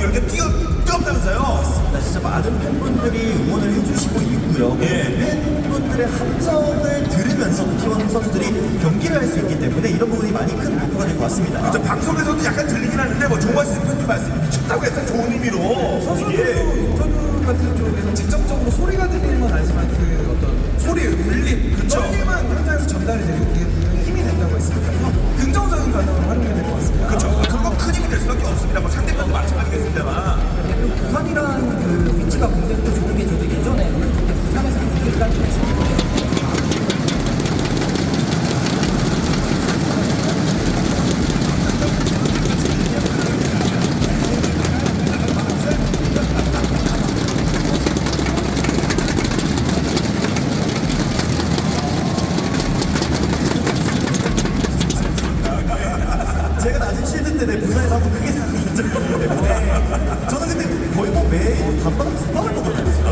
이렇게 뛰어 뛰었다면서요? 나 진짜 많은 팬분들이 응원을 해주시고 있고요. 예. 팬분들의 함성을 들으면서 T1 선수들이 경기를 할 수 있기 때문에 이런 부분이 많이 큰 목표가 될 것 같습니다. 저 방송에서도 약간 들리긴 하는데 뭐 조마스 대표님 말씀이 미쳤다고 했어요. 좋은 의미로. 선수도 예. 인터뷰 같은 쪽에서 직접적으로 소리가 들리는 건 아니지만 그 어떤 소리, 울림, 시즌 때내 부산에서 한번 크게 생각한 적이 때문에 저는 근데 거의 뭐 매일 밥밥을 국밥을 먹고 다녔어요.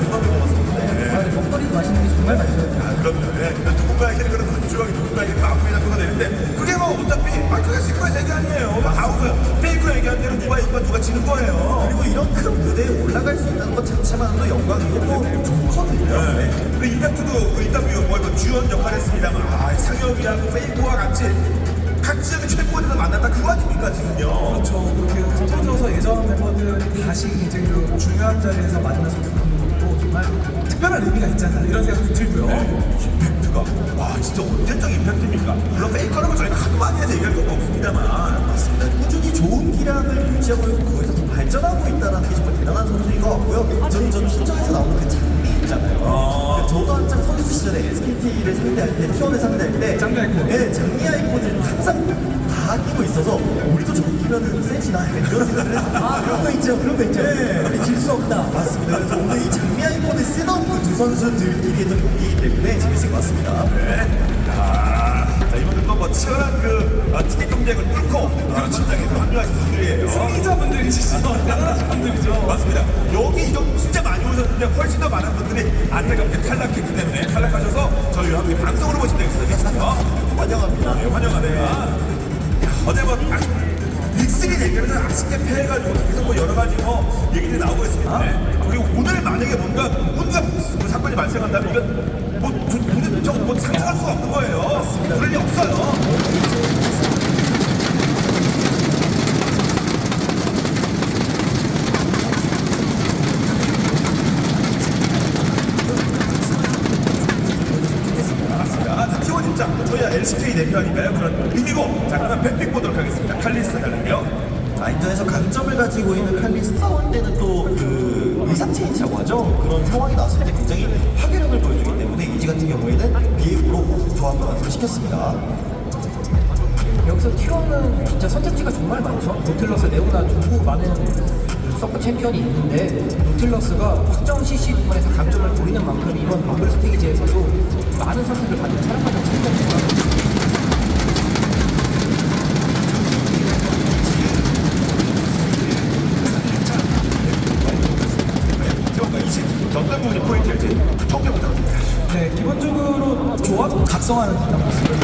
국밥을 먹었었는데 아, 근데 먹거리도 맛있는 게 정말 많죠. 아, 그럼요. 예. 누군가에게는 그런 건조하게 누군가에게는 마음이 잡혀가 되는데 그게 뭐 어차피 아 그게 스코어 얘기 아니에요. 뭐 아웃은 페이크 얘기한 대로 누가 이기고 누가 지는 거예요. 그리고 이런 큰 무대에 올라갈 수 있다는 것 자체만으로도 영광이고 또 좋거든요. 네. 그 임팩트도 그 인터뷰 뭐 이거 주연 역할 했습니다만 아 상혁이하고 페이크와 같이 각지역의 최고에서 만났다 그거 아닙니까 지금요? 그렇죠. 그렇게 흩어져서 예전 멤버들이 다시 굉장히 좀 중요한 자리에서 만나서 부르는 것도 정말 특별한 의미가 있잖아 이런 생각도 들고요. 임팩트가 와 진짜 언제적 임팩트입니까? 물론 페이커라고 저희가 하도 많이 해서 얘기할 것도 없습니다만 맞습니다. 꾸준히 좋은 기량을 유지하고 있고 거기서 더 발전하고 있다는 게 정말 대단한 선수인 것 같고요. 저는 저는 신정에서 나오는 그 장 미 있잖아요. 그러니까 저도 한창 선수 시절에 SKT를 상대할 때, T1을 상대할 때 장미 아이콘. 네, 장미 아이콘을 항상 다 끼고 있어서 우리도 저거 끼면은 세지나 이런 생각을 했어요. 아, 그런 거 있죠. 그런 거 있죠. 네. 우리 질수 없다. 맞습니다. 그래서 오늘 이 장미 아이콘을 쓰던 그두 선수들끼리 했던 경기이기 때문에 재밌을 것 같습니다. 아, 자 이분들도 뭐 치열한 그 아, 티켓 경쟁을 뚫고 현장에서 합류하신 분들이에요. 승리자분들이시죠. 대단하신 분들이죠. 맞습니다. 여기 이정 진짜 많이 오셨는데 훨씬 더 많은 분들이 안타깝게 탈락했기 때문에 탈락하셔서 저희와 함께 방송으로 보시면 되겠습니다. 환영합니다. 네, 환영하네요. 어제 뭐 아, 빅3 대결에서 아쉽게 패해가지고 계속 뭐 여러 가지 뭐 얘기들이 나오고 있습니다. 네. 그리고 오늘 만약에 뭔가 뭔가 그 사건이 발생한다면 이건 뭐 저, 도대체 저뭐 상상할 수가 없는 거예요. 그럴 리 없어요. 맞습니다. 자, T1 입장 저희가 LCK 대표 아닌가요? 그런 의미고 자 그러면 뱀픽 보도록 하겠습니다. 칼리스 달는데요. 자, 인전에서 강점을 가지고 있는 칼리스 싸울 때는 또 그 의상 체인지라고 하죠. 그런 상황이 나왔을 때 굉장히 파괴력을 보여주기 때문에 이지 같은 경우에는 비앱으로 조합을 완성시켰습니다. 여기서 T1은 진짜 선택지가 정말 많죠. 노틸러스, 네오나 두고 많은 서브 챔피언이 있는데 노틸러스가 확정 CC 부분에서 강점을 보이는 만큼 이번 럼블 스테이지에서도 많은 선택을 받는 사랑받는 챔피언입니다. T1과 20 어떤 부분이 포인트일지 평가 부탁드립니다. 네, 기본적으로 조합 각성하는 듯한 모습을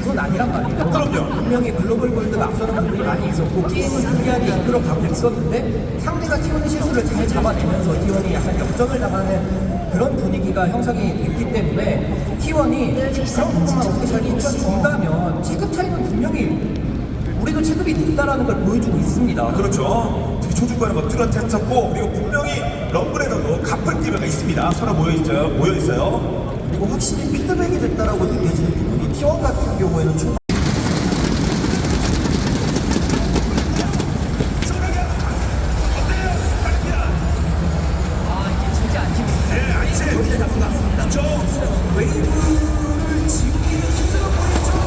그건 아니란 말이에요. 그럼요. 분명히 글로벌 골드가 앞서는 부분이 많이 있었고 게임을 유리하게 이끌어가고 있었는데 상대가 T1의 실수를 잘 잡아내면서 T1이 약간 역전을 당하는 그런 분위기가 형성이 됐기 때문에 T1이 그런 부분만 어떻게 잘 고쳐준다면 체급 차이는 분명히 우리도 체급이 높다라는 걸 보여주고 있습니다. 그렇죠. 특히 초중반에 뭐 뚜렷했었고 그리고 분명히 럼블에서도 갚을 기회가 있습니다. 서로 모여 있어요. 모여 있어요. 그리고 확실히 피드백이 됐다라고 느껴지는 부분이 T1 같은 경우에는 좀 그렇죠. 웨이브를 지우기는 힘들어 보이죠.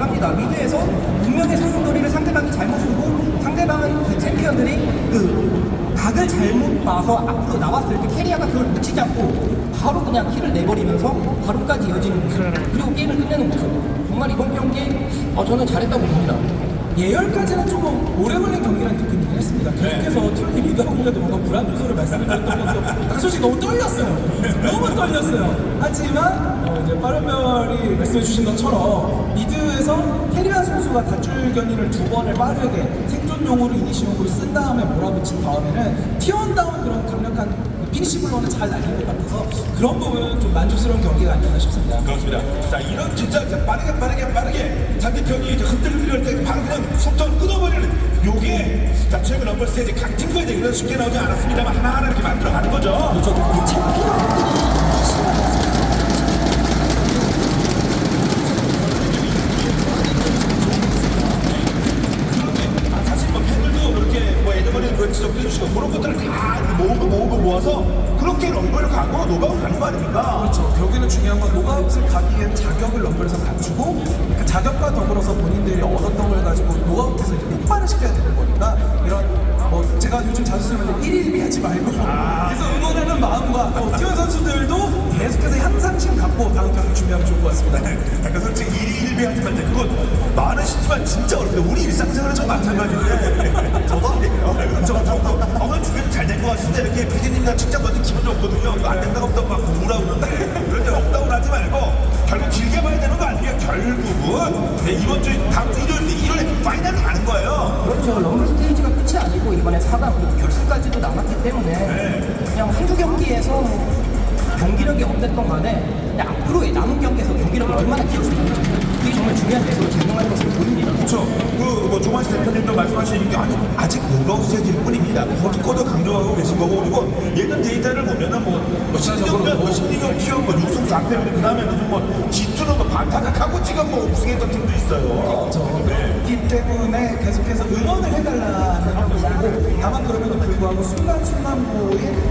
합니다. 미드에서 분명히 소용돌이를 상대방이 잘못 쓰고 상대방은 그 챔피언들이 그 각을 잘못 봐서 앞으로 나왔을 때 캐리어가 그걸 놓치지 않고 바로 그냥 킬을 내버리면서 바로까지 이어지는 모습 그리고 게임을 끝내는 모습 정말 이번 경기 어, 저는 잘했다고 봅니다. 예열까지는 조금 오래 걸린 경기라는 느낌이긴 했습니다. 계속해서 팀이 리드하고 있는데도 뭔가 불안 요소를 말씀드렸던 것도 아까 솔직히 너무 떨렸어요. 너무 떨렸어요. 하지만 어, 이제 빠른별이 말씀해 주신 것처럼 미드에서 캐리아 선수가 다줄 견인을 두 번을 빠르게 생존용으로 이니시용으로 쓴 다음에 몰아붙인 다음에는 티원다운 그런 강력한 피니시 블로는 잘 날린 것 같아서 그런 부분은 좀 만족스러운 경기가 아니었나 싶습니다. 그렇습니다. 자, 이런 진짜 이제 빠르게 빠르게 빠르게 상대편이 이제 흔들릴 때 바로 그냥 속도를 끊어버리는 요게 자, 최근 럼블 스테이지 각 팀과의 대결은 쉽게 나오지 않았습니다만 하나하나 이렇게 만들어가는 거죠. 그렇죠. 이 챔피언들이 거 아닙니까? 그렇죠. 결국에는 중요한 건 노가웃을 가기 위한 자격을 럼블에서 갖추고 그 자격과 더불어서 본인들이 얻었던 걸 가지고 노가웃에서 이제 폭발을 시켜야 되는 거니까 이런 뭐 제가 요즘 자주 쓰는 말 1일 하지 말고 그래서 응원하는 마음과 또 뛰어 선수들도 계속해서 준비하면 좋을 것 같습니다. 약간 솔직히 일이 일비 하지만 이제 그건 많으시지만 진짜 어렵다. 우리 일상생활은 좀 마찬가지인데 저도 안 돼요. 저 저도 오늘 중계도 잘된 것 같은데 이렇게 직접 먼저 기분이 없거든요. 이거 안 된다고 없다고 막 우울하고 그러는데 그럴 때 없다고 하지 말고 결국 길게 봐야 되는 거 아니에요? 결국은 네, 이번 주 다음 주 일요일 일요일에 파이널을 가는 거예요. 그렇죠. 럼블 스테이지가 끝이 아니고 이번에 4강 그리고 결승까지도 남았기 때문에 그냥 한두 경기에서 뭐 경기력이 어땠던 간에 앞으로의 남은 경기에서 경기력을 얼마나 키울 수 있는지 그게 정말 중요한 요소로 작용할 것으로 보입니다. 그렇죠. 그뭐 조만시 대표님도 말씀하시는 게 아니 아직 스테이지일 뿐입니다. 거듭거듭 강조하고 계신 거고 그리고 예전 데이터를 보면은 뭐, 뭐 16년, 뭐 16년 티어 뭐 6승 4패 그 다음에 무슨 뭐 G2는 뭐 반타작하고 지금 뭐 우승했던 팀도 있어요. 그렇기 때문에 계속해서 응원을 해달라는 거고 다만 그럼에도 불구하고 순간순간보의